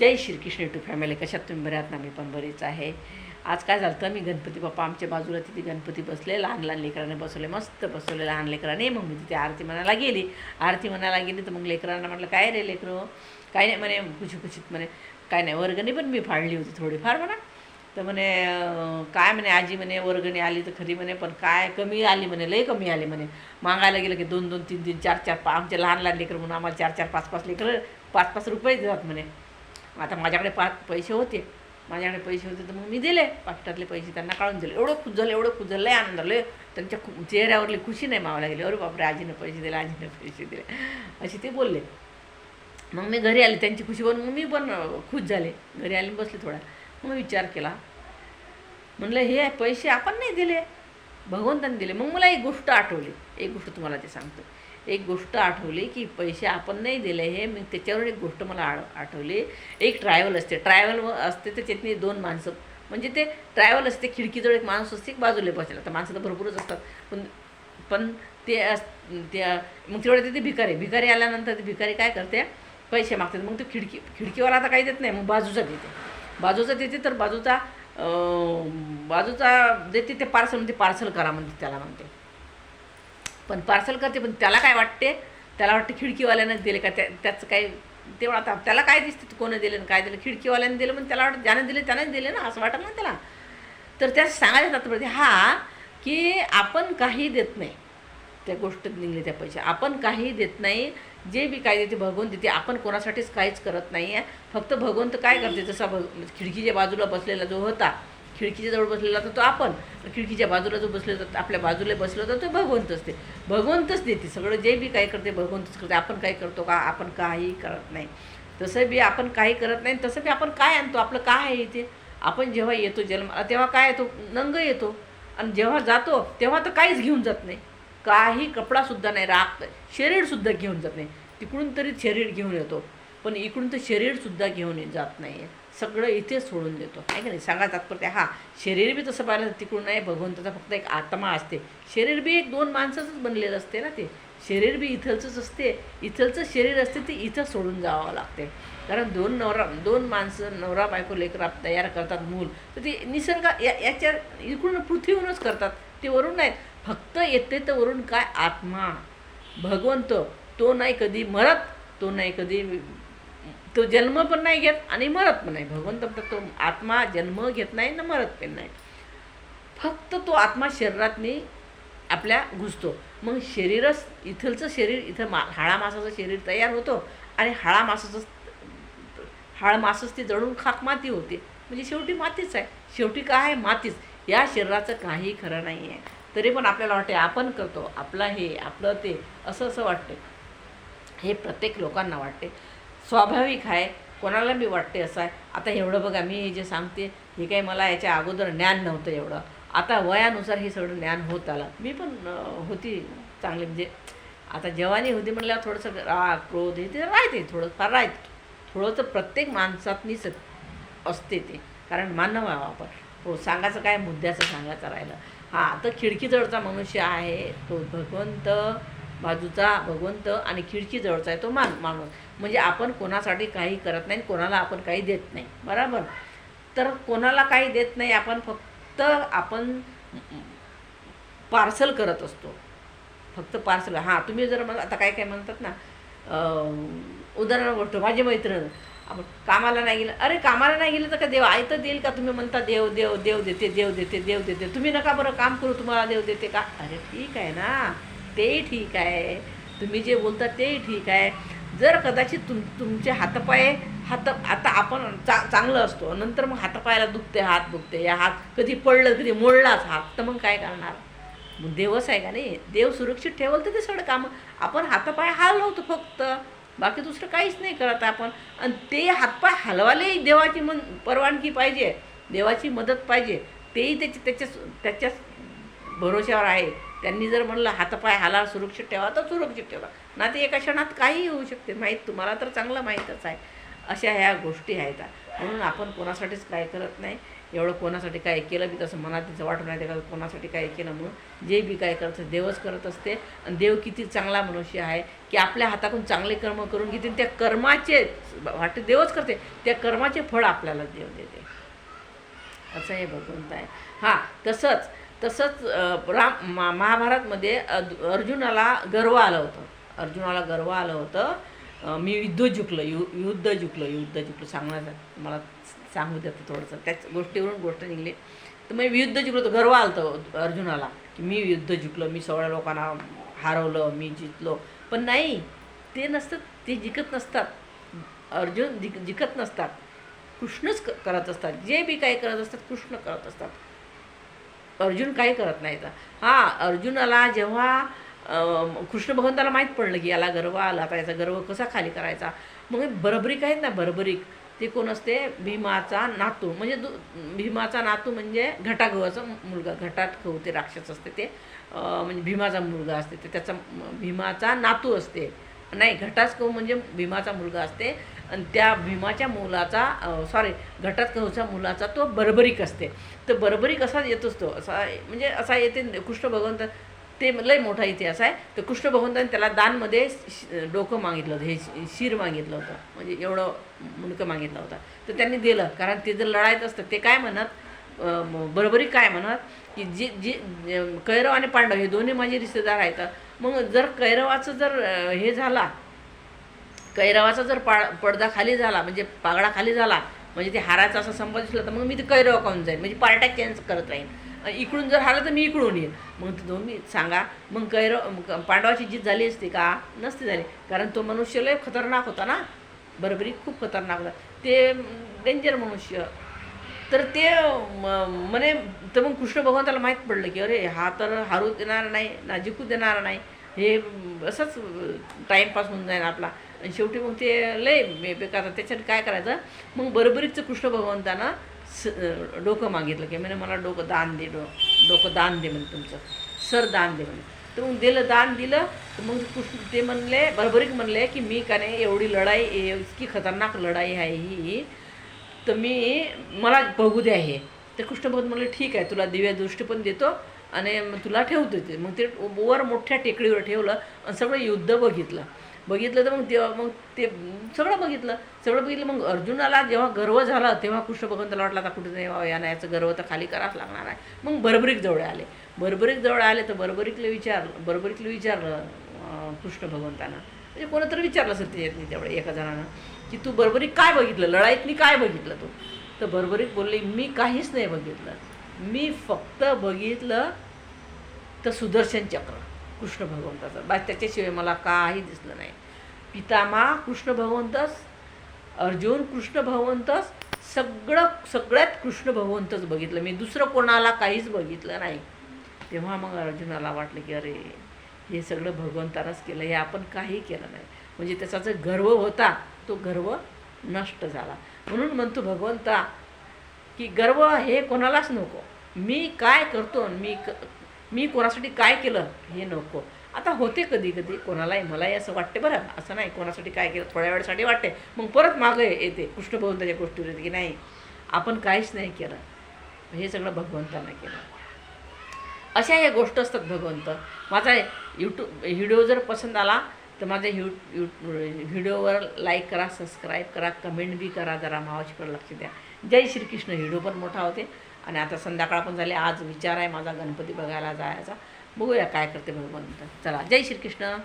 Jai Shrikrishna to family कशात तुम्ही बऱ्यात ना मी पण बरीच आहे. आज काय झालं तर मी गणपती बाप्पा आमच्या बाजूला तिथे गणपती बसले लहान लहान लेकरांनी बसवले मस्त बसवले लहान लेकरांनी. मग मी तिथे आरती म्हणायला गेली. आरती म्हणायला गेली तर मग लेकरांना म्हटलं काय रे लेकरं? काय नाही म्हणे खुशी खुशीत म्हणे काय नाही वर्गणी पण मी फाडली होती थोडीफार म्हणा. तर म्हणे काय म्हणे आजी म्हणे वर्गणी आली तर खरी म्हणे पण काय कमी आली म्हणे लई कमी आली म्हणे. मागायला गेलं की दोन दोन तीन तीन चार चार पा आमचे लहान लहान लेकरं म्हणून आम्हाला चार चार पाच पाच लेकरं पाच पाच रुपये देतात म्हणे. आता माझ्याकडे पाच पैसे होते. माझ्याकडे पैसे होते तर मग मी दिले. पाकिटातले पैसे त्यांना काढून दिले. एवढं खुश झालं एवढं खुश झालं लय आनंद झालं लय त्यांच्या खु चेहऱ्यावरली खुशी नाही मावायला गेली. अरे बापरे आजीनं पैसे दिले आजीनं पैसे दिले. असे ते बोलले. मग मी घरी आले त्यांची खुशी बघून मग मी पण खुश झाले. घरी आले बसले थोडा. मग विचार केला. म्हणलं हे पैसे आपण नाही दिले. भगवंताने दिले. मग मला एक गोष्ट आठवली. एक गोष्ट तुम्हाला ते सांगतो. एक गोष्ट आठवली की पैसे आपण नाही दिले हे मी त्याच्यावर एक गोष्ट मला आठ आठवली. एक ट्रॅव्हल असते. ट्रॅव्हल असते त्याच्यातनी दोन माणसं. म्हणजे ते ट्रॅव्हल असते खिडकीजवळ एक माणूस असते एक बाजूला बसायला तर माणसं तर भरपूरच असतात. पण पण ते अस त्या मग तेवढे तिथे भिकारी. भिकारी आल्यानंतर ते भिकारी काय करते? पैसे मागतात. मग ते खिडकी खिडकीवाला आता काही देत नाही मग बाजूचा देते. बाजूचा देते तर बाजूचा बाजूचा देते ते पार्सल म्हणते पार्सल करा म्हणते त्याला म्हणते. पण पार्सल करते पण त्याला काय वाटते? त्याला वाटते खिडकीवाल्यानंच दिले का? त्या त्याचं काय तेवढं आता त्याला काय दिसते कोणी दिलं आणि काय दिलं? खिडकीवाल्याने दिलं पण त्याला वाटतं ज्याने दिले त्याने दिले ना असं वाटत ना त्याला. तर त्या सांगायचं तात्पर्य हा की आपण काही देत नाही. त्या गोष्टीत निघले त्या पैसे. आपण काही देत नाही. जे बी काय देते भगवंत देते. आपण कोणासाठीच काहीच करत नाही आहे फक्त भगवंत काय करते? जसा भग खिडकीच्या बाजूला बसलेला जो होता खिडकीच्या जवळ बसलेला तर तो आपण. खिडकीच्या बाजूला जो बसलेला तर आपल्या बाजूला बसलो तर तो भगवंत असते. भगवंतच देते. सगळं जे बी काय करते भगवंतच करते. आपण काय करतो का? आपण काही करत नाही. तसं बी आपण काही करत नाही तसं बी आपण काय आणतो? आपलं काय आहे इथे? आपण जेव्हा येतो जन्म तेव्हा काय येतो? नंग येतो. आणि जेव्हा जातो तेव्हा तर काहीच घेऊन जात नाही. काही कपडासुद्धा नाही राख शरीरसुद्धा घेऊन जात नाही. तिकडून तरी शरीर घेऊन येतो. पण इकडून तर शरीरसुद्धा घेऊन जात नाही सगळं इथेच सोडून देतो. आहे का नाही? सांगा तात्पर्य हा शरीर बी तसं पाहिलं तर तिकडून नाही भगवंताचा फक्त एक आत्मा असते. शरीर बी एक दोन माणसाचंच बनलेलं असते ना ते. शरीर बी इथलचंच असते. इथलचं शरीर असते ते इथं सोडून जावं लागते. कारण दोन नवरा दोन माणसं नवरा बायको लेकरा तयार करतात मूल. तर ते निसर्ग या याच्या इकडून पृथ्वीवरूनच करतात. ते वरून नाहीत. फक्त येते तर वरून काय? आत्मा. भगवंत तो नाही कधी मरत तो नाही कधी तो जन्म पण नाही घेत आणि मरत पण नाही. भगवंत म्हणतात तो आत्मा जन्म घेत नाही ना मरत पण नाही. फक्त तो आत्मा शरीरातनी आपल्या घुसतो. मग शरीरच इथलचं शरीर इथं मा हाळा मासाचं शरीर तयार होतो आणि हाळा मासाचं हाळ मासच ती जळून खाक माती होते. म्हणजे शेवटी मातीच आहे. शेवटी काय आहे? मातीच. या शरीराचं काही खरं नाही आहे. तरी पण आपल्याला वाटते आपण करतो. आपलं हे आपलं ते असं असं वाटते. हे प्रत्येक लोकांना वाटते. स्वाभाविक आहे. कोणाला बी वाटते असं आहे. आता एवढं बघा मी जे सांगते हे काही मला याच्या अगोदर ज्ञान नव्हतं एवढं. आता वयानुसार हे सगळं ज्ञान होत आलं. मी पण होती चांगली. म्हणजे आता जवानी होती म्हटल्यावर थोडंसं राग क्रोध हे ते राहते थोडं फार राहते. थोडं तर प्रत्येक माणसातनीच असते ते. कारण मानव आहे आपण. हो सांगायचं काय? मुद्द्याचं सांगायचं राहिलं. हां तर खिडकीजवळचा मनुष्य आहे तो भगवंत बाजूचा भगवंत आणि खिडकीजवळचा आहे तो मान माणूस. म्हणजे आपण कोणासाठी काही करत नाही कोणाला आपण काही देत नाही. बरोबर? तर कोणाला काही देत नाही आपण फक्त आपण पार्सल करत असतो. फक्त पार्सल. हां तुम्ही जर मला आता काय काय म्हणतात ना उदाहरण गोष्ट माझी मैत्रीण. आपण कामाला नाही गेलं. अरे कामाला नाही गेलं तर का देव आई तर देईल का? तुम्ही म्हणता देव देव देव देते देव देते देव देते. तुम्ही नका बरं काम करू तुम्हाला देव देते का? अरे ठीक आहे ना. तेही ठीक आहे. तुम्ही जे बोलता तेही ठीक आहे. जर कदाचित तुम तुमचे हातपाय हात आता आपण चा चांगलं असतो. नंतर मग हातापायाला दुखते हात दुखते. या हात कधी पडलं कधी मोडलाच हात. तर मग काय करणार? मग देवच आहे का नाही? देव सुरक्षित ठेवलं तर ते सगळं कामं. आपण हातापाय हलवतो फक्त. बाकी दुसरं काहीच नाही करत आपण. आणि ते हातपाय हलवायलाही देवाची मन परवानगी पाहिजे. देवाची मदत पाहिजे. तेही त्याची त्याच्या त्याच्या भरोश्यावर आहे. त्यांनी जर म्हणलं हातपाय हाला सुरक्षित ठेवा तर सुरक्षित ठेवा. ना ते एका क्षणात काहीही होऊ शकते. माहीत तुम्हाला तर चांगलं माहीतच आहे. अशा ह्या गोष्टी आहेत. म्हणून आपण कोणासाठीच काय करत नाही. एवढं कोणासाठी काय केलं बी तसं मनात तिचं वाटून नाही का कोणासाठी काय केलं म्हणून. जे बी काय करतं देवच करत असते. आणि देव किती चांगला मनुष्य आहे की आपल्या हातातून चांगले कर्म करून घेते त्या कर्माचे वाटते देवच करते. त्या कर्माचे फळ आपल्याला देव देते. असं हे भगवंत आहे. हां तसंच तसंच राम मा महाभारतमध्ये अर्जुनाला गर्व आलं होतं. अर्जुनाला गर्व आलं होतं. मी युद्ध जिंकलं यु युद्ध जिंकलं युद्ध जिंकलं. सांगण्याचं मला सांगू देतं थोडंसं. त्याच गोष्टीवरून गोष्ट निघली. तर मग युद्ध जिंकलो तर गर्व आलं होतं अर्जुनाला की मी युद्ध जिंकलो मी सगळ्या लोकांना हरवलं मी जिंकलो. पण नाही ते नसतं ते जिंकत नसतात. अर्जुन जिक जिंकत नसतात. कृष्णच क- करत असतात. जे बी काही करत असतात कृष्ण करत असतात. अर्जुन काही करत नाही तर. हां अर्जुनाला जेव्हा अं, कृष्ण भगवंताला माहीत पडलं की याला गर्व आला आता याचा गर्व कसा खाली करायचा? मग बरबरीक आहेत ना बरबरीक. ते कोण असते? भीमाचा नातू. म्हणजे दु भीमाचा नातू म्हणजे घटागवाचा मुलगा. घटात गहू ते राक्षस असते ते. म्हणजे भीमाचा मुलगा असते. ते त्याचा भीमाचा नातू असते. नाही घटास्कव म्हणजे भीमाचा मुलगा असते. आणि त्या भीमाच्या मुलाचा सॉरी घटास्कवच्या मुलाचा तो बरबरीक असते. तर बरबरीक असा येतोच तो असा म्हणजे असा येते कृष्ण भगवंत ते लय मोठा इतिहास आहे. तर कृष्ण भगवंताने त्याला दानमध्ये डोकं मागितलं होतं हे शिर मागितलं होतं. म्हणजे एवढं मुलकं मागितलं होतं. तर त्यांनी दिलं कारण ते जर लढायचं असतं ते काय म्हणत बरोबरी काय म्हणत की जे जे कैरव आणि पांडव हे दोन्ही माझे रिश्तेदार आहेत. मग जर कैरवाचं जर हे झाला कैरवाचा जर पा पडदा खाली झाला म्हणजे पागडा खाली झाला म्हणजे ते हाराचा असा संबंध दिसला तर मग मी ते कैरव काहून जाईन. म्हणजे पार्ट्या चेंज करत राहीन. इकडून जर हारलं तर मी इकडून येईन. मग तुम्ही सांगा मग कैरव पांडवाची जीत झाली असते का? नसती झाली. कारण तो मनुष्य लय खतरनाक होता ना? बरोबरी खूप खतरनाक होता. ते डेंजर मनुष्य. तर ते म्हणे तर मग कृष्ण भगवंताला माहीत पडलं की अरे हा तर हारू देणार नाही ना जिकू देणार नाही. हे असंच टाईमपास होऊन जाईल आपला. आणि शेवटी मग ते लय बेकार त्याच्यात काय करायचं? मग बरोबरीचं कृष्ण भगवंतानं स डोकं मागितलं की म्हणे मला डोकं दान दे डो डोकं दान दे म्हणे तुमचं. सर दान दे म्हणे. तर मग दिलं दान दिलं तर मग कृष्ण ते म्हणले बरोबरीक म्हणले की मी का नाही एवढी लढाई ए- इतकी खतरनाक लढाई आहे ही. तर मी मला बघू द्या हे. तर कृष्ण भगवंत म्हणले ठीक आहे तुला दिव्या दृष्टी पण देतो आणि मग तुला ठेवतो ते. मग ते वर मोठ्या टेकडीवर ठेवलं आणि सगळं युद्ध बघितलं. बघितलं तर मग तेव्हा मग ते सगळं बघितलं. सगळं बघितलं मग अर्जुनाला जेव्हा गर्व झाला तेव्हा कृष्ण भगवंताला वाटला आता कुठे नाही बाबा यानं याचं गर्व तर खाली करावंच लागणार आहे. मग बरोबरीक जवळ आले. बरोबरीक जवळ आले तर बरबरीकले विचार बरबरीकले विचारलं कृष्ण भगवंतानं म्हणजे कोणतरी विचारलं असेल त्याच्यातनी तेवढं एका जणानं. की तू बरोबरीक काय बघितलं? लढाईत मी काय बघितलं तू? तर बरोबरीक बोलले मी काहीच नाही बघितलं. मी फक्त बघितलं तर सुदर्शन चक्र कृष्ण भगवंताचं. बा त्याच्याशिवाय मला काही दिसलं नाही. पितामा कृष्ण भगवंतच अर्जुन कृष्ण भगवंतच सगळं सगळ्यात कृष्ण भगवंतच बघितलं. मी दुसरं कोणाला काहीच बघितलं नाही. तेव्हा मग अर्जुनाला वाटलं की अरे हे सगळं भगवंतानंच केलं. हे आपण काही केलं नाही. म्हणजे त्याचा जो गर्व होता तो गर्व नष्ट झाला. म्हणून म्हणतो भगवंता की गर्व हे कोणालाच नको. मी काय करतो मी क मी कोणासाठी काय केलं हे नको. आता होते कधी कधी कोणालाही मलाही असं वाटते बरं असं नाही कोणासाठी काय केलं थोड्या वेळासाठी वाटते. मग परत मागं येते कृष्णभगवंताच्या गोष्टीवर येते की नाही आपण काहीच नाही केलं. हे सगळं भगवंतांना केलं. अशा या गोष्ट असतात भगवंत. माझा यूट्यूब व्हिडिओ जर पसंत आला तर माझ्या यू यू व्हिडिओवर लाईक करा सबस्क्राईब करा कमेंट बी करा जरा मावाशीकडे लक्ष द्या. जय श्रीकृष्ण. व्हिडिओ पण मोठा होते. आणि आता संध्याकाळ पण झाले. आज विचार आहे माझा गणपती बघायला जायचा. बघूया काय करते भगवंत. चला जय श्रीकृष्ण.